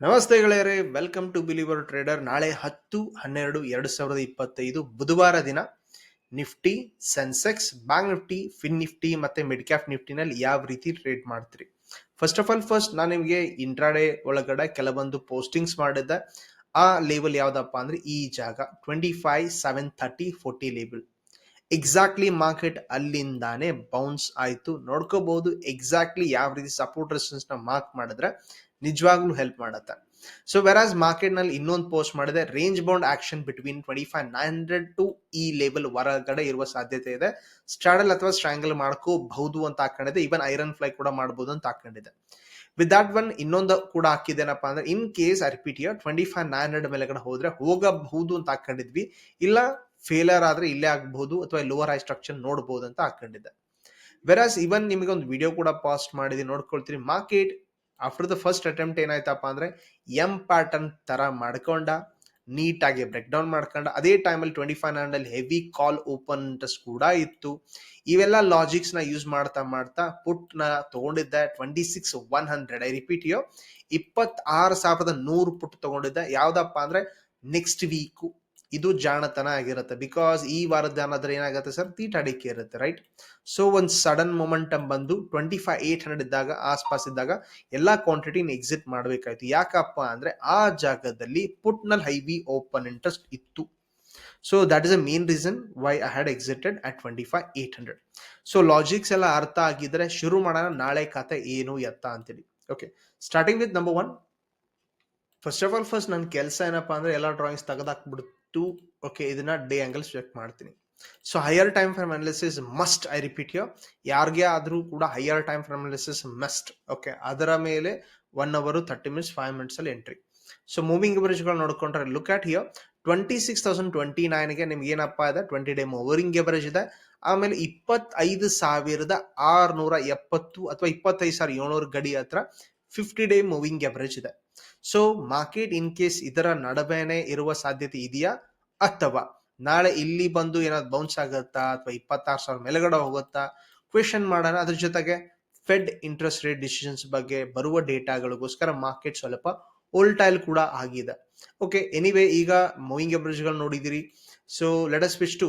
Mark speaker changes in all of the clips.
Speaker 1: ನಮಸ್ತೆ ಗೆಳೆಯರೆ welcome to believer trader ನಾಳೆ ಹತ್ತು, ಹನ್ನೆರಡು, ಎರಡು ಸಾವಿರದ ಇಪ್ಪತ್ತೈದು ಬುಧವಾರ ದಿನ Nifty Sensex bank Nifty fin Nifty ಮತ್ತೆ ಮಿಡ್ ಕ್ಯಾಪ್ ನಿಫ್ಟಿನಲ್ಲಿ ಯಾವ ರೀತಿ ಟ್ರೇಡ್ ಮಾಡ್ತೀರಿ? ಫಸ್ಟ್ ಆಫ್ ಆಲ್ ಫಸ್ಟ್ ನಾನು ನಿಮಗೆ ಇಂಟ್ರಾಡೇ ಒಳಗಡೆ ಕೆಲವೊಂದು ಪೋಸ್ಟಿಂಗ್ಸ್ ಮಾಡಿದ್ದೆ. ಆ ಲೇಬಲ್ ಯಾವ್ದಪ್ಪ ಅಂದ್ರೆ ಈ ಜಾಗ twenty five seven thirty forty label exactly market ಅಲ್ಲಿಂದಾನೆ ಬೌನ್ಸ್ ಆಯಿತು. ನೋಡ್ಕೋಬಹುದು ಎಕ್ಸಾಕ್ಟ್ಲಿ ಯಾವ ರೀತಿ ಸಪೋರ್ಟ್ ರೆಸ್ಟೆನ್ಸ್ನ ಮಾರ್ಕ್ ಮಾಡಿದ್ರೆ ನಿಜವಾಗ್ಲೂ ಹೆಲ್ಪ್ ಮಾಡುತ್ತೆ. ಸೊ ವೆರಾಸ್ ಮಾರ್ಕೆಟ್ನಲ್ಲಿ ಇನ್ನೊಂದು ಪೋಸ್ಟ್ ಮಾಡಿದೆ range bound action between twenty five nine hundred to ಈ ಲೆವೆಲ್ ಹೊರಗಡೆ ಇರುವ ಸಾಧ್ಯತೆ ಇದೆ. ಸ್ಟ್ರಾಡಲ್ ಅಥವಾ ಸ್ಟ್ರಾಂಗಲ್ ಮಾಡ್ಕೋಬಹುದು ಅಂತ ಹಾಕೊಂಡಿದೆ ಇವನ್ ಐರನ್ ಫ್ಲೈ ಕೂಡ ಮಾಡಬಹುದು ಅಂತ ಹಾಕೊಂಡಿದೆ ವಿತ್ ದಟ್ ಒನ್ ಇನ್ನೊಂದು ಕೂಡ ಹಾಕಿದೇನಪ್ಪ ಅಂದ್ರೆ in case I twenty five nine hundred ಮೇಲೆಗಡೆ ಹೋದ್ರೆ ಹೋಗಬಹುದು ಅಂತ ಹಾಕೊಂಡಿದ್ವಿ. ಇಲ್ಲ ಫೇಲರ್ ಆದ್ರೆ ಇಲ್ಲೇ ಆಗಬಹುದು ಅಥವಾ ಲೋವರ್ ಹೈ ಸ್ಟ್ರಕ್ಚರ್ ನೋಡಬಹುದು ಅಂತ ಹಾಕೊಂಡಿದ್ದೆ. ವೆರಾಸ್ ಇವನ್ ನಿಮಗೆ ಒಂದು ವಿಡಿಯೋ ಕೂಡ ಪಾಸ್ಟ್ ಮಾಡಿದೆ ನೋಡ್ಕೊಳ್ತೀರಿ market after the first attempt ಏನಾಯ್ತಪ್ಪ ಅಂದ್ರೆ ಎಂ ಪ್ಯಾಟರ್ನ್ ತರ ಮಾಡ್ಕೊಂಡ, ನೀಟಾಗಿ ಬ್ರೇಕ್ ಡೌನ್ ಮಾಡ್ಕೊಂಡ, ಅದೇ ಟೈಮಲ್ಲಿ twenty five hundred heavy call open interest ಕೂಡ ಇತ್ತು. ಇವೆಲ್ಲ ಲಾಜಿಕ್ಸ್ನ ಯೂಸ್ ಮಾಡ್ತಾ ಮಾಡ್ತಾ ಪುಟ್ನ ತಗೊಂಡಿದ್ದೆ twenty six one hundred I repeat you ಇಪ್ಪತ್ತಾರು ಸಾವಿರದ ನೂರು ಪುಟ್ ತಗೊಂಡಿದ್ದ. ಯಾವ್ದಪ್ಪ ಅಂದ್ರೆ ನೆಕ್ಸ್ಟ್ ವೀಕು ಇದು ಜಾಣತನ ಆಗಿರುತ್ತೆ. ಬಿಕಾಸ್ ಈ ವಾರದ ಅನ್ನೋದ್ರೆ ಏನಾಗುತ್ತೆ ಸರ್? ತೀಟಾಡಿಕೆ ಇರುತ್ತೆ ರೈಟ್ ಸೊ ಒಂದು ಸಡನ್ ಮೊಮೆಂಟಮ್ ಬಂದು ಟ್ವೆಂಟಿ ಫೈವ್ ಏಟ್ ಹಂಡ್ರೆಡ್ ಇದ್ದಾಗ, ಆಸ್ಪಾಸ್ ಇದ್ದಾಗ ಎಲ್ಲಾ ಕ್ವಾಂಟಿಟಿನ ಎಕ್ಸಿಟ್ ಮಾಡಬೇಕಾಯ್ತು. ಯಾಕಪ್ಪ ಅಂದ್ರೆ ಆ ಜಾಗದಲ್ಲಿ ಪುಟ್ನಲ್ಲಿ ಹೈವಿ ಓಪನ್ ಇಂಟ್ರೆಸ್ಟ್ ಇತ್ತು. So that is a main reason why I had exited at twenty five eight hundred so logics ಎಲ್ಲ ಅರ್ಥ ಆಗಿದ್ರೆ ಶುರು ಮಾಡೋಣ, ನಾಳೆ ಖಾತೆ ಏನು, ಎತ್ತ ಅಂತೇಳಿ. Okay starting with number one first of all first ನನ್ನ ಕೆಲಸ ಏನಪ್ಪಾ ಅಂದ್ರೆ ಎಲ್ಲ ಡ್ರಾಯಿಂಗ್ಸ್ ತೆಗೆದಾಕ್ಬಿಟ್ಟು ಓಕೆ ಇದನ್ನ ಡೇ ಆಂಗಲ್ಸ್ ಚೆಕ್ ಮಾಡ್ತೀನಿ. So higher time frame analysis must I repeat you ಯಾರಿಗೆ ಆದ್ರೂ ಕೂಡ higher time frame analysis must okay ಅದರ ಮೇಲೆ one hour thirty minutes five minutes ಅಲ್ಲಿ ಎಂಟ್ರಿ ಸೊ ಮೂವಿಂಗ್ಗಳು ನೋಡ್ಕೊಂಡ್ರೆ look at here twenty six thousand twenty ನೈನ್ಗೆ ನಿಮ್ಗೆ ಏನಪ್ಪ ಇದೆ? ಟ್ವೆಂಟಿ ಡೇ ಮೂವರಿಂಗ್ ಎವರೇಜ್ ಇದೆ. ಆಮೇಲೆ ಇಪ್ಪತ್ತೈದು ಸಾವಿರದ ಆರ್ನೂರ ಎಪ್ಪತ್ತು ಅಥವಾ ಇಪ್ಪತ್ತೈದು ಸಾವಿರ ಏಳ್ನೂರು ಗಡಿ ಹತ್ರ ಫಿಫ್ಟಿ ಡೇ ಮೂವಿಂಗ್ ಎವರೇಜ್ ಇದೆ. ಸೊ ಮಾರ್ಕೆಟ್ ಇನ್ ಕೇಸ್ ಇದರ ನಡುವೆನೆ ಇರುವ ಸಾಧ್ಯತೆ ಇದೆಯಾ? ಅಥವಾ ನಾಳೆ ಇಲ್ಲಿ ಬಂದು ಏನಾದ್ರು ಬೌನ್ಸ್ ಆಗುತ್ತಾ? ಅಥವಾ ಇಪ್ಪತ್ತಾರು ಸಾವಿರ ಮೇಲೆಗಡೆ ಹೋಗುತ್ತಾ? ಕ್ವೆಶನ್ ಮಾಡೋಣ. ಅದ್ರ ಜೊತೆಗೆ ಫೆಡ್ ಇಂಟ್ರೆಸ್ಟ್ ರೇಟ್ ಡಿಸಿಷನ್ಸ್ ಬಗ್ಗೆ ಬರುವ ಡೇಟಾಗಳಿಗೋಸ್ಕರ ಮಾರ್ಕೆಟ್ ಸ್ವಲ್ಪ ಓಲ್ಟೈಲ್ ಕೂಡ ಆಗಿದೆ. ಓಕೆ ಎನಿವೇ ಈಗ ಮೂವಿಂಗ್ಗಳು ನೋಡಿದಿರಿ. So let us switch to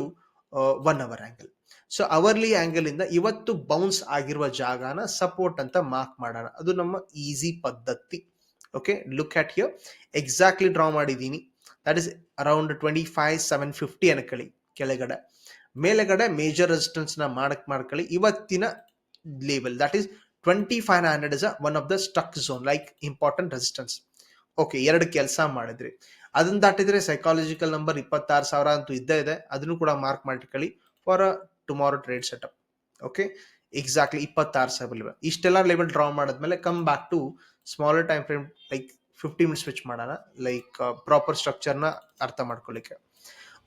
Speaker 1: one hour angle so hourly angle ಇಂದ ಇವತ್ತು ಬೌನ್ಸ್ ಆಗಿರುವ ಜಾಗನ ಸಪೋರ್ಟ್ ಅಂತ ಮಾರ್ಕ್ ಮಾಡೋಣ. ಅದು ನಮ್ಮ ಈಸಿ ಪದ್ಧತಿ. Okay look at here exactly draw ಮಾಡಿದ್ದೀನಿ that is around twenty five seven fifty ಅನ್ಕೊಳ್ಳಿ ಕೆಳಗಡೆ. ಮೇಲೆಗಡೆ ಮೇಜರ್ ರೆಸಿಸ್ಟೆನ್ಸ್ನ ಮಾಡಕ್ ಮಾಡ್ಕೊಳ್ಳಿ. ಇವತ್ತಿನ label that is twenty five hundred is one of the stuck zone like important resistance okay ಎರಡು ಕೆಲಸ ಮಾಡಿದ್ರಿ. ಅದನ್ನ ದಾಟಿದ್ರೆ ಸೈಕಾಲಜಿಕಲ್ ನಂಬರ್ ಇಪ್ಪತ್ತಾರು ಸಾವಿರ ಅಂತೂ ಇದ್ದೇ ಇದೆ. ಅದನ್ನು ಕೂಡ ಮಾರ್ಕ್ ಮಾಡ್ಕೊಳ್ಳಿ for tomorrow trade setup okay exactly ಇಪ್ಪತ್ತಾರು ಸಾವಿರ ಇಷ್ಟೆಲ್ಲ ಲೆವೆಲ್ ಡ್ರಾ ಮಾಡಿದ್ಮೇಲೆ come back to smaller time frame like fifty minutes switch ಮಾಡೋಣ. ಲೈಕ್ ಪ್ರಾಪರ್ ಸ್ಟ್ರಕ್ಚರ್ನ ಅರ್ಥ ಮಾಡ್ಕೊಳ್ಳಿಕ್ಕೆ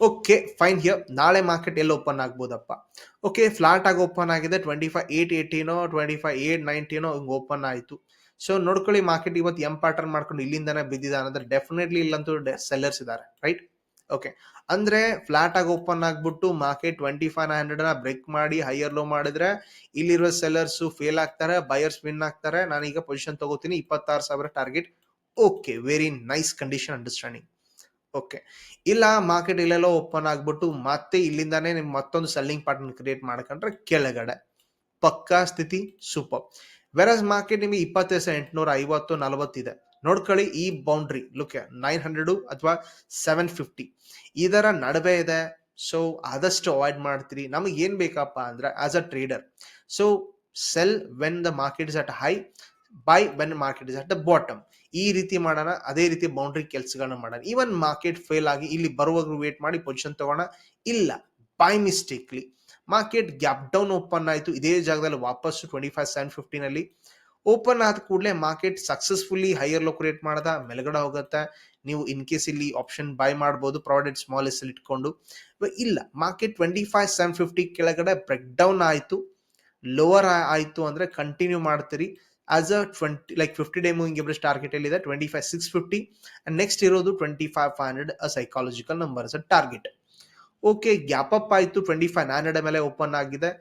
Speaker 1: ಓಕೆ ಫೈನ್ ಹಿಯರ್ ನಾಳೆ ಮಾರ್ಕೆಟ್ ಎಲ್ಲಿ ಓಪನ್ ಆಗ್ಬೋದಪ್ಪ? ಓಕೆ ಫ್ಲಾಟ್ ಆಗಿ ಓಪನ್ ಆಗಿದೆ. ಟ್ವೆಂಟಿ ಫೈವ್ ಏಟ್ ಏಯ್ಟೀನೋ ಟ್ವೆಂಟಿ ಫೈವ್ ಏಟ್ ನೈನ್ಟೀನೋ ಹಿಂಗೆ ಓಪನ್ ಆಯಿತು. ಸೊ ನೋಡ್ಕೊಳ್ಳಿ ಮಾರ್ಕೆಟ್ ಇವತ್ತು ಎಂ ಪ್ಯಾಟರ್ನ್ ಮಾಡ್ಕೊಂಡು ಇಲ್ಲಿಂದನೇ ಬಿದ್ದಿದ್ದಾನೆ ಅಂದ್ರೆ ಡೆಫಿನೆಟ್ಲಿ ಇಲ್ಲಂತೂ ಸೆಲ್ಲರ್ಸ್ ಇದ್ದಾರೆ ರೈಟ್ ಓಕೆ ಅಂದ್ರೆ ಫ್ಲಾಟ್ ಆಗಿ ಓಪನ್ ಆಗ್ಬಿಟ್ಟು ಮಾರ್ಕೆಟ್ ಟ್ವೆಂಟಿ ಫೈವ್ ಹಂಡ್ರೆಡ್ನ ಬ್ರೇಕ್ ಮಾಡಿ ಹೈಯರ್ ಲೋ ಮಾಡಿದ್ರೆ ಇಲ್ಲಿರುವ ಸೆಲ್ಲರ್ಸ್ ಫೇಲ್ ಆಗ್ತಾರೆ ಬಯರ್ಸ್ ವಿನ್ ಆಗ್ತಾರೆ. ನಾನು ಈಗ ಪೊಸಿಷನ್ ತಗೋತೀನಿ, ಇಪ್ಪತ್ತಾರು ಸಾವಿರ target okay very nice condition understanding okay ಇಲ್ಲ ಮಾರ್ಕೆಟ್ ಇಲ್ಲೆಲ್ಲ ಓಪನ್ ಆಗ್ಬಿಟ್ಟು ಮತ್ತೆ ಇಲ್ಲಿಂದಾನೇ ನಿಮ್ ಮತ್ತೊಂದು ಸೆಲ್ಲಿಂಗ್ ಪಾರ್ಟನ್ ಕ್ರಿಯೇಟ್ ಮಾಡ್ಕೊಂಡ್ರೆ ಕೆಳಗಡೆ. ಪಕ್ಕಾ ಸ್ಥಿತಿ ಸೂಪರ್ ವೆರಸ್ ಮಾರ್ಕೆಟ್ ನಿಮಗೆ ಇಪ್ಪತ್ತೈದು ಎಂಟುನೂರ ಐವತ್ತು ನಲವತ್ತಿದೆ ನೋಡ್ಕೊಳ್ಳಿ ಈ ಬೌಂಡ್ರಿ ಲುಕ್ ನೈನ್ ಹಂಡ್ರೆಡ್ ಅಥವಾ ಸೆವೆನ್ ಫಿಫ್ಟಿ ಇದರ ನಡುವೆ ಇದೆ. ಸೊ ಆದಷ್ಟು ಅವಾಯ್ಡ್ ಮಾಡ್ತೀರಿ. ನಮಗೆ ಏನ್ ಬೇಕಪ್ಪ ಅಂದ್ರೆ as a trader so sell when the market is at high buy when market is at the bottom ಈ ರೀತಿ ಮಾಡೋಣ, ಅದೇ ರೀತಿ ಬೌಂಡ್ರಿ ಕೆಲಸಗಳನ್ನ ಮಾಡೋಣ. ಈವನ್ ಮಾರ್ಕೆಟ್ ಫೇಲ್ ಆಗಿ ಇಲ್ಲಿ ಬರುವಾಗ ವೇಟ್ ಮಾಡಿ ಪೊಸಿಷನ್ ತಗೋಣ. ಇಲ್ಲ by mistakenly market gap down open ಆಯಿತು. ಇದೇ ಜಾಗದಲ್ಲಿ ವಾಪಸ್ ಟ್ವೆಂಟಿ ಫೈವ್ ಸೆವೆನ್ ಫಿಫ್ಟೀನಲ್ಲಿ ಓಪನ್ ಆದ ಕೂಡಲೇ market successfully higher low create ಮಾಡದ, ಮೇಲ್ಗಡೆ ಹೋಗುತ್ತೆ. ನೀವು ಇನ್ ಕೇಸ್ ಇಲ್ಲಿ ಆಪ್ಷನ್ ಬೈ ಮಾಡ್ಬೋದು ಪ್ರಾಡಕ್ಟ್ ಸ್ಮಾಲ್ ಎಸ್ ಇಟ್ಕೊಂಡು. ಇಲ್ಲ market twenty five seven fifty ಕೆಳಗಡೆ ಬ್ರೇಕ್ ಡೌನ್ ಆಯಿತು ಲೋವರ್ ಆಯಿತು ಅಂದ್ರೆ ಕಂಟಿನ್ಯೂ ಮಾಡ್ತೀರಿ. As a twenty like fifty day moving average target ಎಲ್ಲಿದೆ? Twenty five six fifty and next ಇರೋದು twenty five five hundred a psychological number target okay gap up ಆಯಿತು. Twenty five hundred ಮೇಲೆ open ಆಗಿದೆ.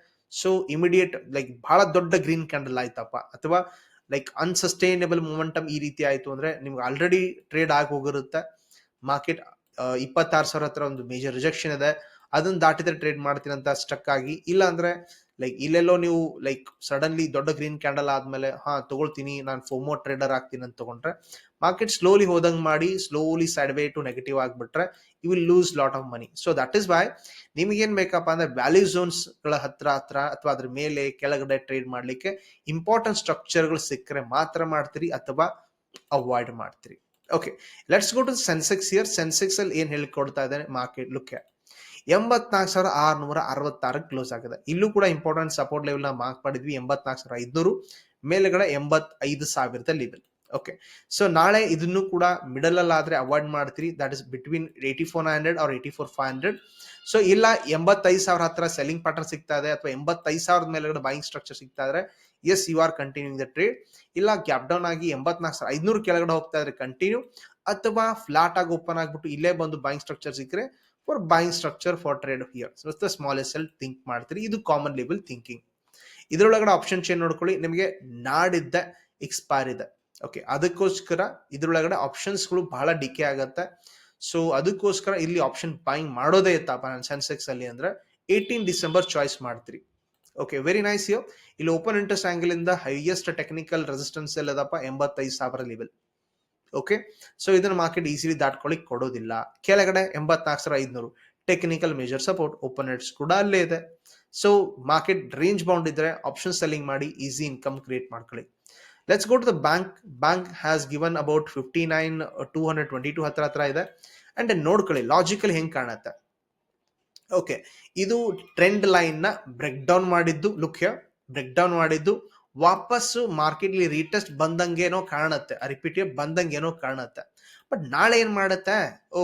Speaker 1: So immediate like ಬಹಳ ದೊಡ್ಡ green candle ಆಯ್ತಪ್ಪ. ಅಥವಾ like ಅನ್ಸಸ್ಟೈನೇಬಲ್ momentum ಈ ರೀತಿ ಆಯ್ತು ಅಂದ್ರೆ ನಿಮ್ಗೆ ಆಲ್ರೆಡಿ ಟ್ರೇಡ್ ಆಗಿ ಹೋಗಿರುತ್ತೆ. ಮಾರ್ಕೆಟ್ ಇಪ್ಪತ್ತಾರು ಸಾವಿರ ಹತ್ರ ಒಂದು ಮೇಜರ್ ರಿಜೆಕ್ಷನ್ ಇದೆ. ಅದನ್ನ ದಾಟಿದ್ರೆ ಟ್ರೇಡ್ ಮಾಡ್ತೀನಿ ಅಂತ ಸ್ಟಕ್ ಆಗಿ. ಇಲ್ಲ ಅಂದ್ರೆ ಲೈಕ್ ಇಲ್ಲೆಲ್ಲೋ ನೀವು ಲೈಕ್ ಸಡನ್ಲಿ ದೊಡ್ಡ ಗ್ರೀನ್ ಕ್ಯಾಂಡಲ್ ಆದ್ಮೇಲೆ, ಹಾ, ತಗೊಳ್ತೀನಿ. ನಾನು ಫೋಮೋ ಟ್ರೇಡರ್ ಆಗ್ತೀನಿ ಅಂತ ತಗೊಂಡ್ರೆ ಮಾರ್ಕೆಟ್ ಸ್ಲೋಲಿ ಹೋದಂಗ್ ಮಾಡಿ slowly side way to negative ಆಗ್ಬಿಟ್ರೆ you will lose lot of money so that is why ನಿಮಗೇನ್ ಬೇಕಪ್ಪ ಅಂದ್ರೆ ವ್ಯಾಲ್ಯೂ ಝೋನ್ಸ್ಗಳ ಹತ್ರ ಹತ್ರ ಅಥವಾ ಅದ್ರ ಮೇಲೆ ಕೆಳಗಡೆ ಟ್ರೇಡ್ ಮಾಡ್ಲಿಕ್ಕೆ ಇಂಪಾರ್ಟೆಂಟ್ ಸ್ಟ್ರಕ್ಚರ್ಗಳು ಸಿಕ್ಕರೆ ಮಾತ್ರ ಮಾಡ್ತೀರಿ ಅಥವಾ ಅವಾಯ್ಡ್ ಮಾಡ್ತೀರಿ. Okay let's go to Sensex here Sensex ಅಲ್ಲಿ ಏನ್ ಹೇಳ್ಕೊಡ್ತಾ ಇದ್ದಾರೆ ಮಾರ್ಕೆಟ್ ಲುಕ್ ಎಂಬತ್ನಾಲ್ಕು ಸಾವಿರ ಆರ್ನೂರ ಅರವತ್ತಾರಕ್ಕೆ ಕ್ಲೋಸ್ ಆಗಿದೆ. ಇಲ್ಲೂ ಕೂಡ ಇಂಪಾರ್ಟೆಂಟ್ ಸಪೋರ್ಟ್ ಲೆವೆಲ್ನ ಮಾರ್ಕ್ ಮಾಡಿದ್ವಿ ಎಂಬತ್ನಾಲ್ಕು ಸಾವಿರ ಐದುನೂರು, ಮೇಲೆಗಡೆ ಎಂಬತ್ತೈದು ಸಾವಿರದ ಲೆವೆಲ್ ಓಕೆ ಸೊ ನಾಳೆ ಇದನ್ನು ಕೂಡ ಮಿಡಲ್ ಅಲ್ಲಿ ಆದ್ರೆ ಅವಾಯ್ಡ್ ಮಾಡ್ತೀರಿ. That is between eighty four hundred or eighty four five hundred so ಇಲ್ಲ ಎಂಬತ್ತೈದು ಸಾವಿರ ಹತ್ರ ಸೆಲ್ಲಿಂಗ್ ಪ್ಯಾಟರ್ನ್ ಸಿಗ್ತಾ ಇದೆ ಅಥವಾ ಎಂಬತ್ತೈದು ಸಾವಿರದ ಮೇಲೆಗಡೆ ಬೈಯಿಂಗ್ ಸ್ಟ್ರಕ್ಚರ್ ಸಿಗ್ತಾ ಇದ್ರೆ as you are continuing the trade ಇಲ್ಲ ಗ್ಯಾಪ್ ಡೌನ್ ಆಗಿ ಎಂಬತ್ನಾಲ್ಕು ಸಾವಿರ ಐದ್ನೂರು ಕೆಳಗಡೆ ಹೋಗ್ತಾ ಇದ್ರೆ ಕಂಟಿನ್ಯೂ ಅಥವಾ ಫ್ಲಾಟ್ ಆಗಿ ಓಪನ್ ಆಗಿಬಿಟ್ಟು ಇಲ್ಲೇ ಬಂದು ಬೈಯಿಂಗ್ ಸ್ಟ್ರಕ್ಚರ್ ಸಿಕ್ಕರೆ for buying structure for trade here so the smallest L think ಮಾಡ್ತೀರಿ. ಇದು ಕಾಮನ್ ಲೆವೆಲ್ ಥಿಂಕಿಂಗ್ ಇದರೊಳಗಡೆ ಆಪ್ಷನ್ ಚೇಂಜ್ ನೋಡ್ಕೊಳ್ಳಿ. ನಿಮಗೆ ನಾಡಿದ್ದ ಎಕ್ಸ್ಪೈರ್ ಇದೆ ಓಕೆ ಅದಕ್ಕೋಸ್ಕರ ಇದ್ರೊಳಗಡೆ ಆಪ್ಷನ್ಸ್ಗಳು ಬಹಳ ಡಿಕೆ ಆಗತ್ತೆ. ಸೊ ಅದಕ್ಕೋಸ್ಕರ ಇಲ್ಲಿ ಆಪ್ಷನ್ ಬೈಂಗ್ ಮಾಡೋದೇ ಇತ್ತಪ್ಪ ನಾನು ಸೆನ್ಸೆಕ್ಸ್ ಅಲ್ಲಿ ಅಂದ್ರೆ ಏಯ್ಟೀನ್ ಡಿಸೆಂಬರ್ ಚಾಯ್ಸ್ ಮಾಡ್ತೀರಿ. ಓಕೆ ವೆರಿ ನೈಸ್ ಯೋ ಇಲ್ಲಿ ಓಪನ್ ಇಂಟ್ರೆಸ್ಟ್ ಆಂಗಲ್ ಇಂದ ಹೈಯೆಸ್ಟ್ ಟೆಕ್ನಿಕಲ್ ರೆಸಿಸ್ಟೆನ್ಸ್ ಎಲ್ಲದಪ್ಪ ಎಂಬತ್ತೈದು ಸಾವಿರ ಲೆವೆಲ್ ಓಕೆ ಸೊ ಇದನ್ನ ಮಾರ್ಕೆಟ್ ಈಸಿಲಿ ದಾಟ್ಕೊಳ್ಳಿಕ್ ಕೊಡೋದಿಲ್ಲ. ಕೆಳಗಡೆ ಎಂಬತ್ನಾಲ್ಕು ಸಾವಿರ ಐದ್ನೂರು. Technical major support open rates ಕೂಡ ಅಲ್ಲೇ ಇದೆ. ಸೊ ಮಾರ್ಕೆಟ್ ರೇಂಜ್ ಬೌಂಡ್ ಇದ್ರೆ ಆಪ್ಷನ್ ಸೆಲ್ಲಿಂಗ್ ಮಾಡಿ ಈಸಿ ಇನ್ಕಮ್ ಕ್ರಿಯೇಟ್ ಮಾಡ್ಕೊಳ್ಳಿ. Let's go to the bank bank has given about fifty nine two hundred twenty two ಹತ್ರ ಹತ್ರ ಇದೆ. ಅಂಡ್ ನೋಡ್ಕೊಳ್ಳಿ ಲಾಜಿಕಲಿ ಹೆಂಗೆ ಕಾಣುತ್ತೆ? ಓಕೆ ಇದು ಟ್ರೆಂಡ್ ಲೈನ್ನ ಬ್ರೇಕ್ ಡೌನ್ ಮಾಡಿದ್ದು. ಲುಕ್ ಬ್ರೇಕ್ ಡೌನ್ ಮಾಡಿದ್ದು. ವಾಪಸ್ಸು ಮಾರ್ಕೆಟ್ಲಿ ರೀಟೆಸ್ಟ್ ಬಂದಂಗೇನೋ ಕಾಣುತ್ತೆ. ರಿಪೀಟ್ ಬಂದಂಗೇನೋ ಕಾಣುತ್ತೆ. ಬಟ್ ನಾಳೆ ಏನ್ ಮಾಡುತ್ತೆ?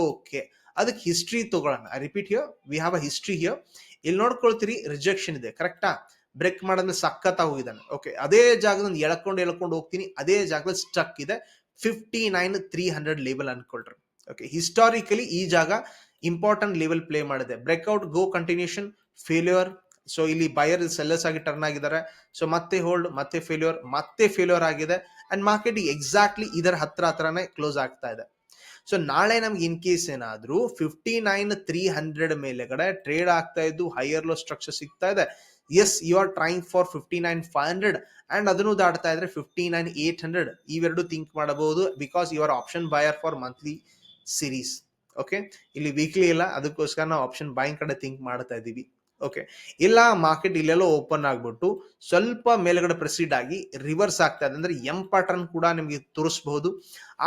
Speaker 1: ಓಕೆ ಅದಕ್ಕೆ ಹಿಸ್ಟ್ರಿ ತಗೊಳ್ಳೋಣ. Repeat here we have a history here ಇಲ್ಲಿ ನೋಡ್ಕೊಳ್ತೀರಿ ರಿಜೆಕ್ಷನ್ ಇದೆ. ಕರೆಕ್ಟಾ ಬ್ರೇಕ್ ಮಾಡೋದ್ರೆ ಸಖತ್ತಾಗಿ ಹೋಗಿದ್ದಾನೆ. ಓಕೆ ಅದೇ ಜಾಗದಲ್ಲಿ ಎಳ್ಕೊಂಡು ಎಳ್ಕೊಂಡು ಹೋಗ್ತೀನಿ, ಅದೇ ಜಾಗದಲ್ಲಿ ಸ್ಟಕ್ ಇದೆ. ಫಿಫ್ಟಿ ನೈನ್ ತ್ರೀ ಹಂಡ್ರೆಡ್ ಲೇಬಲ್ ಅನ್ಕೊಳ್ರಿ. ಓಕೆ ಹಿಸ್ಟಾರಿಕಲಿ ಈ ಜಾಗ ಇಂಪಾರ್ಟೆಂಟ್ ಲೆವೆಲ್ ಪ್ಲೇ ಮಾಡಿದೆ. Breakout go continuation failure so ಇಲ್ಲಿ ಬಯರ್ ಸೆಲ್ಲರ್ಸ್ ಆಗಿ ಟರ್ನ್ ಆಗಿದ್ದಾರೆ. ಸೊ ಮತ್ತೆ ಹೋಲ್ಡ್ ಮತ್ತೆ ಫೇಲ್ಯೂರ್ ಮತ್ತೆ ಫೇಲ್ಯೂರ್ ಆಗಿದೆ. ಅಂಡ್ ಮಾರ್ಕೆಟ್ ಎಕ್ಸಾಕ್ಟ್ಲಿ ಇದರ ಹತ್ರ ಹತ್ರನೇ ಕ್ಲೋಸ್ ಆಗ್ತಾ ಇದೆ. ಸೊ ನಾಳೆ ನಮ್ಗೆ ಇನ್ ಕೇಸ್ ಏನಾದ್ರೂ ಫಿಫ್ಟಿ ನೈನ್ ತ್ರೀ ಹಂಡ್ರೆಡ್ ಮೇಲೆಗಡೆ ಟ್ರೇಡ್ ಆಗ್ತಾ ಇದ್ದು ಹೈಯರ್ ಲೋ ಸ್ಟ್ರಕ್ಚರ್ ಸಿಗ್ತಾ ಇದೆ. As you are trying for fifty nine five hundred and ಅದನ್ನು ದಾಟ್ತಾ ಇದ್ರೆ ಫಿಫ್ಟಿ ನೈನ್ ಏಟ್ ಹಂಡ್ರೆಡ್ ಇವೆರಡು ಥಿಂಕ್ ಮಾಡಬಹುದು because you are option buyer for monthly series okay ಇಲ್ಲಿ ವೀಕ್ಲಿ ಇಲ್ಲ ಅದಕ್ಕೋಸ್ಕರ ನಾವು ಆಪ್ಷನ್ ಬಾಯಿಂಗ್ ಕಡೆ ಥಿಂಕ್ ಮಾಡ್ತಾ ಇದೀವಿ ಓಕೆ ಇಲ್ಲ ಮಾರ್ಕೆಟ್ ಇಲ್ಲೆಲ್ಲೋ ಓಪನ್ ಆಗಿಬಿಟ್ಟು ಸ್ವಲ್ಪ ಮೇಲ್ಗಡೆ ಪ್ರೆಸಿಡ್ ಆಗಿ ರಿವರ್ಸ್ ಆಗ್ತಾ ಇದೆ ಅಂದ್ರೆ ಎಂ ಪ್ಯಾಟರ್ನ್ ಕೂಡ ನಿಮಗೆ ತೋರಿಸಬಹುದು.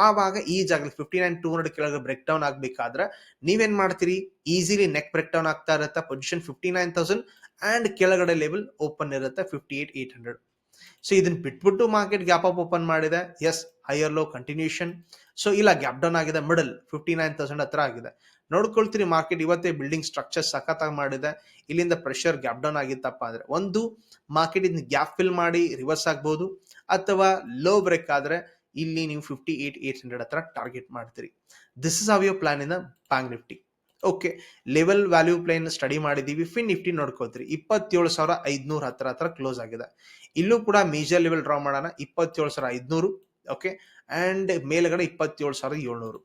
Speaker 1: ಆವಾಗ ಈ ಜಾಗದಲ್ಲಿ ಫಿಫ್ಟಿ ನೈನ್ ಟೂ ಹಂಡ್ರೆಡ್ ಕೆಳಗೆ ಬ್ರೇಕ್ ಡೌನ್ ಆಗ್ಬೇಕಾದ್ರೆ ನೀವೇನ್ ಮಾಡ್ತೀರಿ? ಈಸಿಲಿ ನೆಕ್ ಬ್ರೇಕ್ ಡೌನ್ ಆಗ್ತಾ ಇರುತ್ತೆ. Position fifty nine thousand and ಕೆಳಗಡೆ ಲೆವೆಲ್ ಓಪನ್ ಇರುತ್ತೆ. Fifty eight eight hundred so ಇದನ್ನ ಬಿಟ್ಬಿಟ್ಟು ಮಾರ್ಕೆಟ್ ಗ್ಯಾಪ್ ಅಪ್ ಓಪನ್ ಮಾಡಿದೆ. As higher low continuation so ಇಲ್ಲ ಗ್ಯಾಪ್ ಡೌನ್ ಆಗಿದೆ ಮಿಡಲ್ ಫಿಫ್ಟಿ ನೈನ್ ತೌಸಂಡ್ ಹತ್ರ ಆಗಿದೆ. ನೋಡ್ಕೊಳ್ತೀರಿ ಮಾರ್ಕೆಟ್ ಇವತ್ತೇ ಬಿಲ್ಡಿಂಗ್ ಸ್ಟ್ರಕ್ಚರ್ ಸಖತ್ತಾಗಿ ಮಾಡಿದೆ. ಇಲ್ಲಿಂದ ಪ್ರೆಷರ್ ಗ್ಯಾಪ್ ಡೌನ್ ಆಗಿತ್ತಪ್ಪ ಅಂದ್ರೆ ಒಂದು ಮಾರ್ಕೆಟ್ ಇದನ್ನ ಗ್ಯಾಪ್ ಫಿಲ್ ಮಾಡಿ ರಿವರ್ಸ್ ಆಗ್ಬೋದು. ಅಥವಾ ಲೋ ಬ್ರೇಕ್ ಆದ್ರೆ, ಇಲ್ಲಿ ನೀವು ಫಿಫ್ಟಿ ಏಟ್ ಏಟ್ ಹಂಡ್ರೆಡ್ ಹತ್ರ ಟಾರ್ಗೆಟ್ ಮಾಡ್ತೀರಿ. This is of your plan in bank Nifty okay level value plain study ಮಾಡಿದೀವಿ ಫಿನ್ ನಿಫ್ಟಿ ನೋಡ್ಕೋತೀರಿ ಇಪ್ಪತ್ತೇಳು ಸಾವಿರ ಐದ್ನೂರ ಹತ್ರ ಹತ್ರ ಕ್ಲೋಸ್ ಆಗಿದೆ. ಇಲ್ಲೂ ಕೂಡ ಮೇಜರ್ ಲೆವೆಲ್ ಡ್ರಾ ಮಾಡೋಣ, ಇಪ್ಪತ್ತೇಳು ಸಾವಿರ ಐದ್ನೂರು ಓಕೆ ಅಂಡ್ ಮೇಲ್ಗಡೆ ಇಪ್ಪತ್ತೇಳು ಸಾವಿರದ ಏಳ್ನೂರು.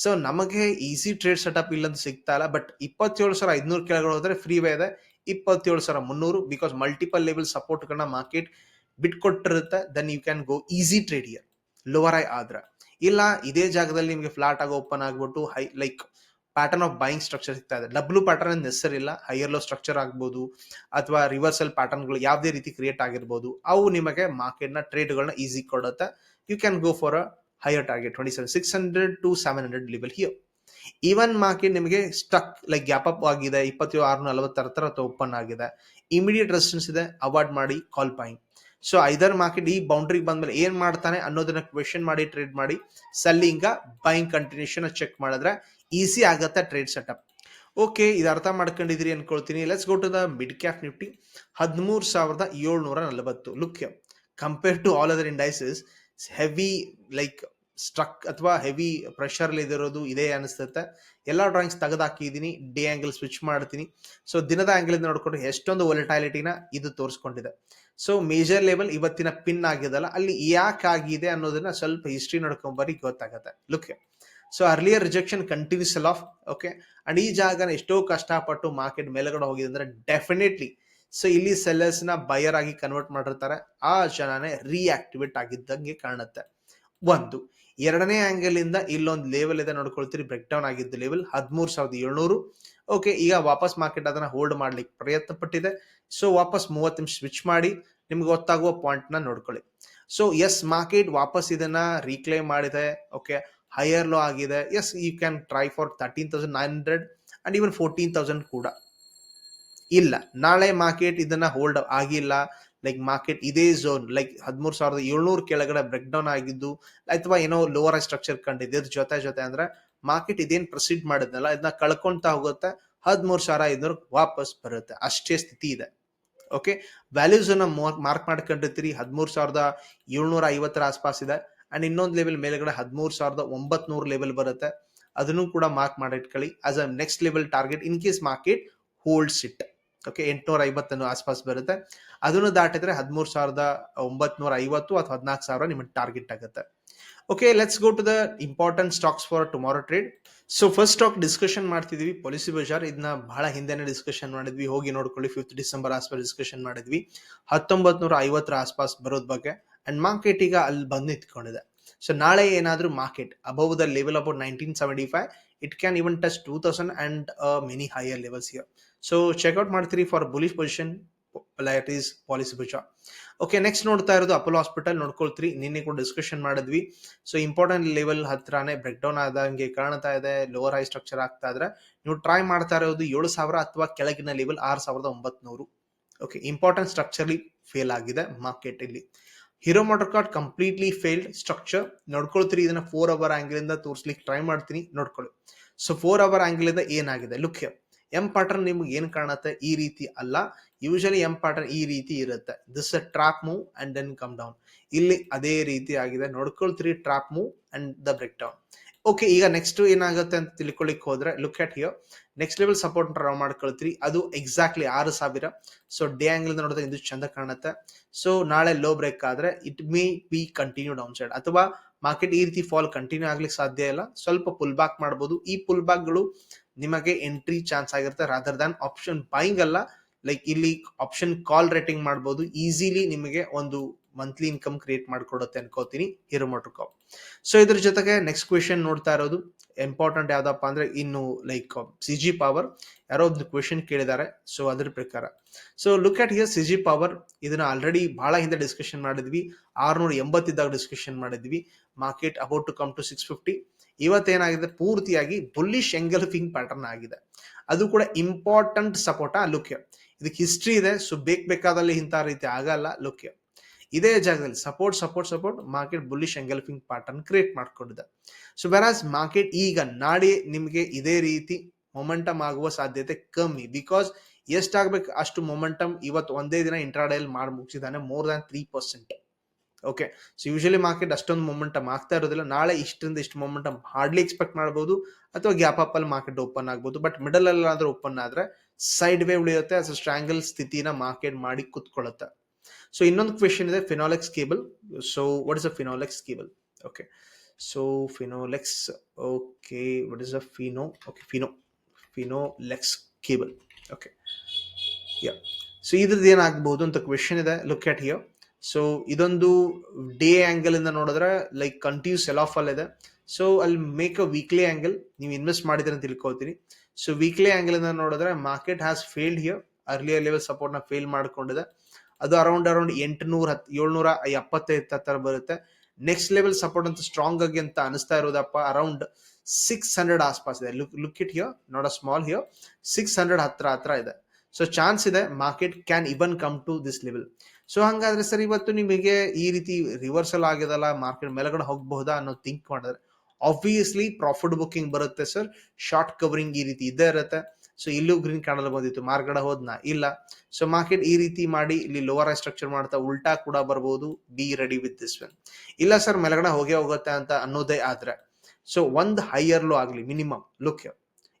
Speaker 1: ಸೊ ನಮಗೆ ಈಸಿ ಟ್ರೇಡ್ ಸೆಟಪ್ ಇಲ್ಲಂತ ಸಿಗ್ತಾ ಇಲ್ಲ ಬಟ್ ಇಪ್ಪತ್ತೇಳು ಸಾವಿರ ಐದ್ನೂರು ಕೆಳಗಡೆ ಹೋದ್ರೆ ಫ್ರೀ ವೇ ಇದೆ. ಇಪ್ಪತ್ತೇಳು ಸಾವಿರ ಮುನ್ನೂರು ಬಿಕಾಸ್ ಮಲ್ಟಿಪಲ್ ಲೆವೆಲ್ ಸಪೋರ್ಟ್ಗಳನ್ನ market ಬಿಟ್ಕೊಟ್ಟಿರುತ್ತೆ then you can go easy trade here lower high ಆದ್ರೆ ಇಲ್ಲ, ಇದೇ ಜಾಗದಲ್ಲಿ ನಿಮಗೆ ಫ್ಲಾಟ್ ಆಗಿ ಓಪನ್ ಆಗ್ಬಿಟ್ಟು high like pattern of buying structure ಸಿಗ್ತಾ ಇದೆ. ಡಬ್ಲ್ಯೂ ಪ್ಯಾಟರ್ನ್ ಇಲ್ಲ. ಹೈಯರ್ ಲೋ ಸ್ಟ್ರಕ್ಚರ್ ಆಗ್ಬೋದು. ಅಥವಾ ರಿವರ್ಸಲ್ ಪ್ಯಾಟರ್ನ್ಗಳು ಯಾವುದೇ ರೀತಿ ಕ್ರಿಯೇಟ್ ಆಗಿರ್ಬೋದು. ಅವು ನಿಮಗೆ ಮಾರ್ಕೆಟ್ನ ಟ್ರೇಡ್ಗಳನ್ನ ಈಸಿ ಕೊಡುತ್ತೆ. You can go for a higher target twenty seven six hundred to seven hundred level here even market ನಿಮಗೆ ಸ್ಟಕ್ ಲೈಕ್ ಗ್ಯಾಪ್ ಅಪ್ ಆಗಿದೆ. ಇಪ್ಪತ್ತೇಳು ಆರು ನಲವತ್ತರ ಹತ್ರ ಓಪನ್ ಆಗಿದೆ. ಇಮಿಡಿಯೇಟ್ ರೆಸಿಸ್ಟೆನ್ಸ್ ಇದೆ. ಅವಾಯ್ಡ್ ಮಾಡಿ call point so either market ಈ ಬೌಂಡ್ರಿಗೆ ಬಂದ್ಮೇಲೆ ಏನ್ ಮಾಡ್ತಾನೆ ಅನ್ನೋದನ್ನ ಕ್ವೆಶನ್ ಮಾಡಿ ಟ್ರೇಡ್ ಮಾಡಿ ಸಲ್ಲಿಂಗ ಬೈಯಿಂಗ್ ಕಂಟಿನ್ಯೂಷನ್ ಚೆಕ್ ಮಾಡಿದ್ರೆ ಈಸಿ ಆಗತ್ತೆ ಟ್ರೇಡ್ ಸೆಟಪ್. ಓಕೆ, ಇದು ಅರ್ಥ ಮಾಡ್ಕೊಂಡಿದ್ರಿ ಅನ್ಕೊಳ್ತೀನಿ. Let's go to the mid cap Nifty ಹದಿಮೂರು ಸಾವಿರದ ಏಳ್ನೂರ ನಲವತ್ತು. Look compare to all other indices heavy like struck ಅಥವಾ ಹೆವಿ ಪ್ರೆಷರ್ ಇದಿರೋದು ಇದೇ ಅನಿಸುತ್ತೆ. ಎಲ್ಲ ಡ್ರಾಯಿಂಗ್ಸ್ ತೆಗೆದಾಕಿದ್ದೀನಿ ಡೇ ಆಂಗಲ್ ಸ್ವಿಚ್ ಮಾಡ್ತೀನಿ. ಸೊ ದಿನದ ಆಂಗಲ್ ಇಂದ ನೋಡ್ಕೊಂಡ್ರೆ ಎಷ್ಟೊಂದು ಒಲಿಟಾಲಿಟಿನ ಇದು ತೋರಿಸ್ಕೊಂಡಿದೆ. ಸೊ ಮೇಜರ್ ಲೆವೆಲ್ ಇವತ್ತಿನ ಪಿನ್ ಆಗಿದಲ್ಲ ಅಲ್ಲಿ ಯಾಕೆ ಆಗಿದೆ ಅನ್ನೋದನ್ನ ಸ್ವಲ್ಪ ಹಿಸ್ಟ್ರಿ ನೋಡ್ಕೊಂಬರಿ ಗೊತ್ತಾಗತ್ತೆ. Look so earlier rejection continues of okay and ಈ ಜಾಗನ ಎಷ್ಟೋ ಕಷ್ಟಪಟ್ಟು ಮಾರ್ಕೆಟ್ ಮೇಲೆಗಡೆ ಹೋಗಿದೆ ಅಂದ್ರೆ ಡೆಫಿನೆಟ್ಲಿ ಸೊ ಇಲ್ಲಿ ಸೆಲ್ಲರ್ಸ್ನ ಬಯರ್ ಆಗಿ ಕನ್ವರ್ಟ್ ಮಾಡಿರ್ತಾರೆ. ಆ ಜನನೇ ರಿಯಾಕ್ಟಿವೇಟ್ ಆಗಿದ್ದಂಗೆ ಕಾಣುತ್ತೆ. ಒಂದು, ಎರಡನೇ ಆಂಗಲ್ ಇಂದ ಇಲ್ಲೊಂದು ಲೆವೆಲ್ ಇದೆ ನೋಡ್ಕೊಳ್ತೀರಿ. ಬ್ರೇಕ್ ಡೌನ್ ಆಗಿದ್ದು ಲೆವೆಲ್ ಹದಿಮೂರು ಸಾವಿರದ ಏಳ್ನೂರು. ಓಕೆ ಈಗ ವಾಪಸ್ ಮಾರ್ಕೆಟ್ ಅದನ್ನ ಹೋಲ್ಡ್ ಮಾಡ್ಲಿಕ್ಕೆ ಪ್ರಯತ್ನ ಪಟ್ಟಿದೆ ಸೊ ವಾಪಸ್ ಮೂವತ್ತು ನಿಮಿಷ ಸ್ವಿಚ್ ಮಾಡಿ, ನಿಮ್ಗೆ ಗೊತ್ತಾಗುವ ಪಾಯಿಂಟ್ನ ನೋಡ್ಕೊಳ್ಳಿ. ಸೊ ಎಸ್ ಮಾರ್ಕೆಟ್ ವಾಪಸ್ ಇದನ್ನ ರೀಕ್ಲೇಮ್ ಮಾಡಿದೆ ಓಕೆ ಹೈಯರ್ ಲೋ ಆಗಿದೆ. As you can try for thirteen thousand nine hundred and even fourteen thousand ಕೂಡ. ಇಲ್ಲ. ನಾಳೆ ಮಾರ್ಕೆಟ್ ಇದನ್ನ ಹೋಲ್ಡ್ ಆಗಿಲ್ಲ. ಲೈಕ್ ಮಾರ್ಕೆಟ್ ಇದೇ ಝೋನ್ ಲೈಕ್ ಹದಿಮೂರು ಸಾವಿರದ ಏಳ್ನೂರು ಕೆಳಗಡೆ ಬ್ರೇಕ್ ಡೌನ್ ಆಗಿದ್ದು, ಅಥವಾ ಏನೋ ಲೋವರ್ ಸ್ಟ್ರಕ್ಚರ್ ಕಂಡಿದೆ ಇದ್ರ ಜೊತೆ ಜೊತೆ ಅಂದ್ರೆ ಮಾರ್ಕೆಟ್ ಇದೇನ್ ಪ್ರೊಸೀಡ್ ಮಾಡಿದ್ನಲ್ಲ, ಇದನ್ನ ಕಳ್ಕೊಂತಾ ಹೋಗುತ್ತೆ. ಹದಿಮೂರು ಸಾವಿರ ಐದ್ನೂರು ವಾಪಸ್ ಬರುತ್ತೆ. ಅಷ್ಟೇ ಸ್ಥಿತಿ ಇದೆ. ಓಕೆ ವ್ಯಾಲ್ಯೂಸ್ ಅನ್ನ ಮಾರ್ಕ್ ಮಾಡ್ಕೊಂಡಿರ್ತೀರಿ. ಹದಿಮೂರು ಸಾವಿರದ ಏಳ್ನೂರ ಐವತ್ತರ ಆಸ್ಪಾಸ್ ಇದೆ. ಅಂಡ್ ಇನ್ನೊಂದು ಲೆವೆಲ್ ಮೇಲ್ಗಡೆ ಹದಿಮೂರು ಸಾವಿರದ ಒಂಬತ್ನೂರು ಲೆವೆಲ್ ಬರುತ್ತೆ. ಅದನ್ನು ಕೂಡ ಮಾರ್ಕ್ ಮಾಡಿ ಇಟ್ಕೊಳ್ಳಿ. As a next level target in case market holds it okay ಎಂಟುನೂರ ಐವತ್ತನ್ನು ಆಸ್ಪಾಸ್ ಬರುತ್ತೆ. ಅದನ್ನು ದಾಟಿದ್ರೆ ಹದಿಮೂರು ಸಾವಿರದ ಒಂಬತ್ನೂರ ಐವತ್ತು ಅಥವಾ ಹದಿನಾಲ್ಕು ಸಾವಿರ ನಿಮ್ಮ ಟಾರ್ಗೆಟ್ ಆಗುತ್ತೆ. Okay let's go to the important stocks for tomorrow trade so first stock discussion ಮಾಡ್ತಿದ್ವಿ ಪಾಲಿಸಿ ಬಜಾರ್ ಇದನ್ನ ಬಹಳ ಹಿಂದೆನೆ ಡಿಸ್ಕಷನ್ ಮಾಡಿದ್ವಿ. ಹೋಗಿ ನೋಡ್ಕೊಳ್ಳಿ ಫಿಫ್ತ್ ಡಿಸೆಂಬರ್ ಆಸ್ಪಾಸ್ ಡಿಸ್ಕಷನ್ ಮಾಡಿದ್ವಿ. ಹತ್ತೊಂಬತ್ತು ನೂರ ಐವತ್ತರ ಆಸ್ಪಾಸ್ ಬರೋದ್ ಬಗ್ಗೆ. ಅಂಡ್ ಮಾರ್ಕೆಟ್ ಈಗ ಅಲ್ಲಿ ಬಂದು ನಿಂತ್ಕೊಂಡಿದೆ. ಸೊ ನಾಳೆ ಏನಾದರೂ market above the level about nineteen seventy five it can even touch two thousand and many higher levels here so check out ಮಾಡ್ತೀರಿ for bullish position light is Policybazaar okay next ನೋಡ್ತಾ ಇರೋದು Apollo hospital ನೋಡ್ಕೊಳ್ತೀರಿ ನಿನ್ನೆ ಕೂಡ discussion ಮಾಡಿದ್ವಿ. So important level ಹತ್ರನೇ break down ಆದಂಗೆ ಕಾಣ್ತಾ ಇದೆ ಲೋವರ್ ಹೈ ಸ್ಟ್ರಕ್ಚರ್ ಆಗ್ತಾ ಇದ್ರೆ. ನೀವು ಟ್ರೈ ಮಾಡ್ತಾ ಇರೋದು ಏಳು ಸಾವಿರ ಅಥವಾ ಕೆಳಗಿನ ಲೆವೆಲ್ ಆರು ಸಾವಿರದ ಒಂಬತ್ನೂರು. ಓಕೆ ಇಂಪಾರ್ಟೆಂಟ್ ಸ್ಟ್ರಕ್ಚರ್ಲಿ ಫೇಲ್ ಆಗಿದೆ ಮಾರ್ಕೆಟ್ ಇಲ್ಲಿ. Hero MotoCorp completely failed structure ನೋಡ್ಕೊಳ್ತೀರಿ ಇದನ್ನ ಫೋರ್ ಅವರ್ ಆಂಗಲ್ ಇಂದ ತೋರಿಸ್ಲಿಕ್ಕೆ ಟ್ರೈ ಮಾಡ್ತೀನಿ, ನೋಡ್ಕೊಳ್ಳಿ. ಸೊ ಫೋರ್ ಅವರ್ ಆಂಗಲ್ ಇಂದ ಏನಾಗಿದೆ? ಲುಕ್ ಎಂ ಪ್ಯಾಟರ್ನ್ ನಿಮ್ಗೆ ಏನ್ ಕಾಣುತ್ತೆ? ಈ ರೀತಿ ಅಲ್ಲ. ಯೂಶಲಿ ಎಂ ಪ್ಯಾಟರ್ನ್ ಈ ರೀತಿ ಇರುತ್ತೆ. This a trap move and then come down ಇಲ್ಲಿ ಅದೇ ರೀತಿ ಆಗಿದೆ. ನೋಡ್ಕೊಳ್ತೀರಿ trap move and the break down okay ಈಗ ನೆಕ್ಸ್ಟ್ ಏನಾಗುತ್ತೆ ಅಂತ ತಿಳ್ಕೊಳ್ಳಿಕ್ ಹೋದ್ರೆ look at here next level support draw ಮಾಡ್ಕೊಳ್ತೀರಿ. ಅದು ಎಕ್ಸಾಕ್ಟ್ಲಿ ಆರು ಸಾವಿರ. ಸೊ ಡೇ ಆಂಗಲ್ ನೋಡಿದ್ರೆ ಇದು ಚಂದ ಕಾಣುತ್ತೆ. ಸೊ ನಾಳೆ ಲೋ ಬ್ರೇಕ್ ಆದ್ರೆ it may be continue down side ಅಥವಾ ಮಾರ್ಕೆಟ್ ಈ ರೀತಿ ಫಾಲ್ ಕಂಟಿನ್ಯೂ ಆಗ್ಲಿಕ್ಕೆ ಸಾಧ್ಯ ಇಲ್ಲ. ಸ್ವಲ್ಪ ಪುಲ್ ಬ್ಯಾಕ್ ಮಾಡಬಹುದು ಈ ಪುಲ್ ಬ್ಯಾಕ್ಗಳು ನಿಮಗೆ ಎಂಟ್ರಿ ಚಾನ್ಸ್ ಆಗಿರುತ್ತೆ ರಾದರ್ ದನ್ ಆಪ್ಷನ್ ಬೈಂಗ್ ಅಲ್ಲ. ಲೈಕ್ ಇಲ್ಲಿ ಆಪ್ಷನ್ ಕಾಲ್ ರೇಟಿಂಗ್ ಮಾಡಬಹುದು ಈಸಿಲಿ ನಿಮಗೆ ಒಂದು ಮಂತ್ಲಿ ಇನ್ಕಮ್ ಕ್ರಿಯೇಟ್ ಮಾಡ್ಕೊಡುತ್ತೆ ಅನ್ಕೋತೀನಿ ಹೀರೋ ಮೋಟರ್ ಕಾಪ್ ಸೊ ಇದ್ರ ಜೊತೆಗೆ ನೆಕ್ಸ್ಟ್ ಕ್ವೆಶನ್ ನೋಡ್ತಾ ಇರೋದು ಇಂಪಾರ್ಟೆಂಟ್ ಯಾವ್ದಪ್ಪ ಅಂದ್ರೆ ಇನ್ನು ಲೈಕ್ ಸಿ ಜಿ ಪವರ್ ಯಾರೋ ಒಂದು ಕ್ವೆಶನ್ ಕೇಳಿದ್ದಾರೆ ಸೊ ಅದ್ರ ಪ್ರಕಾರ. So look at here C G power ಇದನ್ನ ಆಲ್ರೆಡಿ ಬಹಳ ಹಿಂದೆ ಡಿಸ್ಕಷನ್ ಮಾಡಿದ್ವಿ, ಆರ್ನೂರ ಎಂಬತ್ತಿದ್ದಾಗ ಡಿಸ್ಕಷನ್ ಮಾಡಿದ್ವಿ market about to come to six fifty ಇವತ್ತೇನಾಗಿದೆ, ಪೂರ್ತಿಯಾಗಿ ಬುಲ್ಲಿಶ್ ಎಂಗಲ್ಫಿಂಗ್ ಪ್ಯಾಟರ್ನ್ ಆಗಿದೆ. ಅದು ಕೂಡ ಇಂಪಾರ್ಟೆಂಟ್ ಸಪೋರ್ಟ್ ಲುಕ್ ಇದಕ್ಕೆ ಹಿಸ್ಟ್ರಿ ಇದೆ ಸೊ ಬೇಕ್ ಬೇಕಾದಲ್ಲಿ ಇಂಥ ರೀತಿ ಆಗಲ್ಲ ಲುಕ್ ಇದೇ ಜಾಗದಲ್ಲಿ support support support market bullish engulfing pattern create ಮಾಡ್ಕೊಂಡಿದೆ. ಸೊ ವೆರಾಸ್ ಮಾರ್ಕೆಟ್ ಈಗ ನಾಡಿ ನಿಮಗೆ ಇದೇ ರೀತಿ ಮೊಮೆಂಟಮ್ ಆಗುವ ಸಾಧ್ಯತೆ ಕಮ್ಮಿ ಬಿಕಾಸ್ ಎಷ್ಟಾಗಬೇಕು ಅಷ್ಟು ಮೊಮೆಂಟಮ್ ಇವತ್ತು ಒಂದೇ ದಿನ ಇಂಟ್ರಾಡೇಲಿ ಮಾಡಿ ಮುಗಿಸಿದಾನೆ more than three percent okay so usually market ಅಷ್ಟೊಂದು ಮೊಮೆಂಟಮ್ ಆಗ್ತಾ ಇರೋದಿಲ್ಲ. ನಾಳೆ ಇಷ್ಟರಿಂದ ಇಷ್ಟು ಮೊಮೆಂಟಮ್ ಹಾರ್ಡ್ಲಿ ಎಕ್ಸ್ಪೆಕ್ಟ್ ಮಾಡ್ಬೋದು ಅಥವಾ ಗ್ಯಾಪ್ ಅಪ್ ಅಲ್ಲಿ ಮಾರ್ಕೆಟ್ ಓಪನ್ ಆಗ್ಬೋದು. ಬಟ್ ಮಿಡಲ್ ಅಲ್ಲಿ ಆದ್ರೆ ಓಪನ್ ಆದ್ರೆ ಸೈಡ್ ವೇ ಉಳಿಯುತ್ತೆ. ಅಸ್ ಸ್ಟ್ರಾಂಗಲ್ ಸ್ಥಿತಿನ ಮಾರ್ಕೆಟ್ ಮಾಡಿ ಕುತ್ಕೊಳ್ಳುತ್ತೆ. ಸೊ ಇನ್ನೊಂದು ಕ್ವೆಶನ್ ಇದೆ Finolex cable so what is a Finolex cable okay so Finolex okay what is a Fino okay Fino Finolex cable okay yeah so ಇದ್ರದ್ದು ಏನಾಗಬಹುದು ಅಂತ ಕ್ವೆಶನ್ ಇದೆ. ಲುಕ್ ಅಟ್ ಹಿಯರ್ ಸೊ ಇದೊಂದು day angle ಇಂದ ನೋಡಿದ್ರೆ like continuous cell of ಅಲ್ ಇದೆ. So ಅಲ್ಲಿ ಮೇಕ್ ಅ ವೀಕ್ಲಿ ಆ್ಯಂಗಲ್ ನೀವು ಇನ್ವೆಸ್ಟ್ ಮಾಡಿದ್ರೆ ಅಂತ ತಿಳ್ಕೊತೀನಿ ಸೊ ವೀಕ್ಲಿ ಆ್ಯಂಗಲ್ ಇಂದ ನೋಡಿದ್ರೆ market has failed here earlier level ಸಪೋರ್ಟ್ನ fail ಮಾಡ್ಕೊಂಡಿದೆ. ಅದು ಅರೌಂಡ್ ಅರೌಂಡ್ ಎಂಟುನೂರ ಹತ್, ಏಳ್ನೂರ ಎಪ್ಪತ್ತೈದು ಹತ್ತಿರ ಬರುತ್ತೆ. ನೆಕ್ಸ್ಟ್ ಲೆವೆಲ್ ಸಪೋರ್ಟ್ ಅಂತ ಸ್ಟ್ರಾಂಗ್ ಆಗಿ ಅಂತ ಅನಿಸ್ತಾ ಇರೋದಪ್ಪ ಅರೌಂಡ್ ಸಿಕ್ಸ್ ಹಂಡ್ರೆಡ್ ಆಸ್ಪಾಸ್ ಇದೆ. Look look it here not a small here six hundred ಹತ್ರ ಹತ್ರ ಇದೆ. ಸೊ ಚಾನ್ಸ್ ಇದೆ market can even come to this level so ಹಂಗಾದ್ರೆ ಸರ್, ಇವತ್ತು ನಿಮಗೆ ಈ ರೀತಿ ರಿವರ್ಸಲ್ ಆಗಿದಲ್ಲ ಮಾರ್ಕೆಟ್ ಮೇಲೆಗಡೆ ಹೋಗಬಹುದಾ ಅನ್ನೋ ಥಿಂಕ್ ಮಾಡಿದ್ರೆ ಆಬ್ವಿಯಸ್ಲಿ ಪ್ರಾಫಿಟ್ ಬುಕ್ಕಿಂಗ್ ಬರುತ್ತೆ ಸರ್. ಶಾರ್ಟ್ ಕವರಿಂಗ್ ಈ ರೀತಿ ಇದೇ ಇರುತ್ತೆ. ಸೊ ಇಲ್ಲೂ ಗ್ರೀನ್ ಕ್ಯಾಂಡಲ್ ಬಂದಿತ್ತು. ಮಾರ್ಗಡ ಹೋದ್ನಾ? ಇಲ್ಲ. ಸೊ ಮಾರ್ಕೆಟ್ ಈ ರೀತಿ ಮಾಡಿ ಇಲ್ಲಿ ಲೋವರ್ ಸ್ಟ್ರಕ್ಚರ್ ಮಾಡ್ತಾ ಉಲ್ಟಾ ಕೂಡ ಬರ್ಬೋದು. Be ready with this one ಇಲ್ಲ ಸರ್ ಮೇಲ್ಗಡೆ ಹೋಗೇ ಹೋಗುತ್ತೆ ಅಂತ ಅನ್ನೋದೇ ಆದ್ರೆ. ಸೊ ಒಂದ್ ಹೈಯರ್ ಲೋ ಆಗ್ಲಿ ಮಿನಿಮಮ್ ಲುಕ್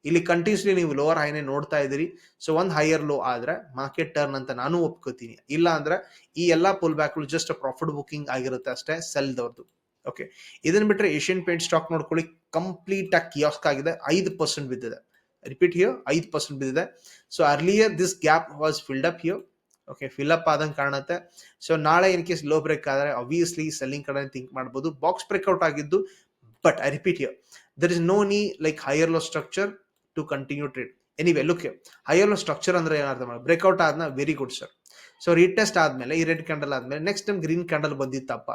Speaker 1: ಇಲ್ಲಿ ಕಂಟಿನ್ಯೂಸ್ಲಿ ನೀವು ಲೋವರ್ ಹೈನೇ ನೋಡ್ತಾ ಇದ್ದೀರಿ. ಸೊ ಒಂದ್ ಹೈಯರ್ ಲೋ ಆದ್ರೆ ಮಾರ್ಕೆಟ್ ಟರ್ನ್ ಅಂತ ನಾನು ಒಪ್ಕೋತೀನಿ. ಇಲ್ಲ ಅಂದ್ರೆ ಈ ಎಲ್ಲಾ ಪುಲ್ ಬ್ಯಾಕ್ಗಳು ಜಸ್ಟ್ ಪ್ರಾಫಿಟ್ ಬುಕಿಂಗ್ ಆಗಿರುತ್ತೆ ಅಷ್ಟೇ ಸೆಲ್ ದವರ್ದು. ಓಕೆ ಇದನ್ನ ಬಿಟ್ರೆ ಏಷ್ಯನ್ ಪೇಂಟ್ ಸ್ಟಾಕ್ ನೋಡ್ಕೊಳ್ಳಿ ಕಂಪ್ಲೀಟ್ ಆಗಿ ಕಿಯಾಸ್ಕ್ ಆಗಿದೆ, ಐದು ಪರ್ಸೆಂಟ್ ಬಿದ್ದಿದೆ. ರಿಪೀಟ್ ಹಿಯರ್ ಐದು ಪರ್ಸೆಂಟ್ ಬಿದ್ದಿದೆ. So earlier this gap was filled up here okay fill up ಆದಂಗೆ ಕಾಣುತ್ತೆ. ಸೊ ನಾಳೆ ಇನ್ ಕೇಸ್ ಲೋ ಬ್ರೇಕ್ ಆದರೆ ಅಬ್ವಿಯಸ್ಲಿ ಸೆಲ್ಲಿಂಗ್ ಕಡೆ ಥಿಂಕ್ ಮಾಡ್ಬೋದು. ಬಾಕ್ಸ್ ಬ್ರೇಕ್ಔಟ್ ಆಗಿದ್ದು but I repeat here there is no need like higher low structure to continue trade anyway look higher low structure ಅಂದ್ರೆ ಏನು ಅರ್ಥ ಮಾಡಿ breakout ಆದ್ನ very good sir so retest ಆದ್ಮೇಲೆ, ಈ red candle ಆದ್ಮೇಲೆ next time green candle ಬಂದಿತ್ತಪ್ಪ.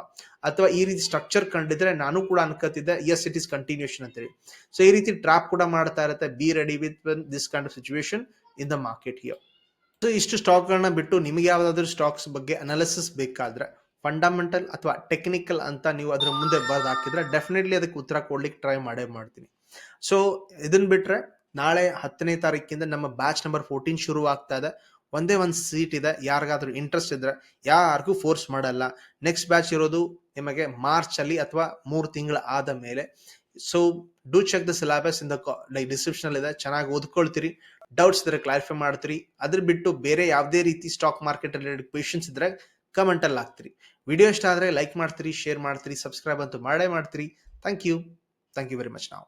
Speaker 1: ಅಥವಾ ಈ ರೀತಿ ಸ್ಟ್ರಕ್ಚರ್ ಕಂಡಿದ್ರೆ ನಾನು ಕೂಡ ಅನ್ಕೋತಿದ್ದೆ ಎಸ್ ಇಟ್ ಇಸ್ ಕಂಟಿನ್ಯೂಷನ್ ಅಂತೇಳಿ. ಸೊ ಈ ರೀತಿ ಟ್ರಾಪ್ ಕೂಡ ಮಾಡ್ತಾ ಇರುತ್ತೆ. Be ready with this kind of situation in the market here so ಇಷ್ಟು ಸ್ಟಾಕ್ಗಳನ್ನ ಬಿಟ್ಟು ನಿಮಗೆ ಯಾವ್ದಾದ್ರು ಸ್ಟಾಕ್ಸ್ ಬಗ್ಗೆ ಅನಾಲಿಸಿಸ್ ಬೇಕಾದ್ರೆ ಫಂಡಮೆಂಟಲ್ ಅಥವಾ ಟೆಕ್ನಿಕಲ್ ಅಂತ ನೀವು ಅದ್ರ ಮುಂದೆ ಬರ್ದು ಹಾಕಿದ್ರೆ ಡೆಫಿನೆಟ್ಲಿ ಅದಕ್ಕೆ ಉತ್ತರ ಕೊಡ್ಲಿಕ್ಕೆ ಟ್ರೈ ಮಾಡೇ ಮಾಡ್ತೀನಿ. ಸೊ ಇದನ್ನ ಬಿಟ್ರೆ ನಾಳೆ ಹತ್ತನೇ ತಾರೀಕಿಂದ ನಮ್ಮ ಬ್ಯಾಚ್ ನಂಬರ್ ಫೋರ್ಟೀನ್ ಶುರು ಆಗ್ತಾ ಇದೆ. ಒಂದೇ ಒಂದು ಸೀಟ್ ಇದೆ, ಯಾರಿಗಾದ್ರೂ ಇಂಟ್ರೆಸ್ಟ್ ಇದ್ರೆ ಯಾರಿಗೂ ಫೋರ್ಸ್ ಮಾಡಲ್ಲ. ನೆಕ್ಸ್ಟ್ ಬ್ಯಾಚ್ ಇರೋದು ನಿಮಗೆ ಮಾರ್ಚ್ ಅಲ್ಲಿ ಅಥವಾ ಮೂರು ತಿಂಗಳು ಆದ ಮೇಲೆ. So do check the syllabus in the like description ಇದೆ. ಚೆನ್ನಾಗಿ ಓದ್ಕೊಳ್ತೀರಿ. ಡೌಟ್ಸ್ ಇದ್ರೆ ಕ್ಲಾರಿಫೈ ಮಾಡ್ತೀರಿ. ಅದ್ರ ಬಿಟ್ಟು ಬೇರೆ ಯಾವುದೇ ರೀತಿ ಸ್ಟಾಕ್ ಮಾರ್ಕೆಟ್ ರಿಲೇಟೆಡ್ ಕ್ವೆಶನ್ಸ್ ಇದ್ರೆ ಕಮೆಂಟ್ ಅಲ್ಲಿ ಹಾಕ್ತೀರಿ. ವಿಡಿಯೋ ಇಷ್ಟ ಆದರೆ ಲೈಕ್ ಮಾಡ್ತೀರಿ ಶೇರ್ ಮಾಡ್ತೀರಿ ಸಬ್ಸ್ಕ್ರೈಬ್ ಅಂತೂ ಮಾಡೇ ಮಾಡ್ತೀರಿ. Thank you thank you very much ನಾವು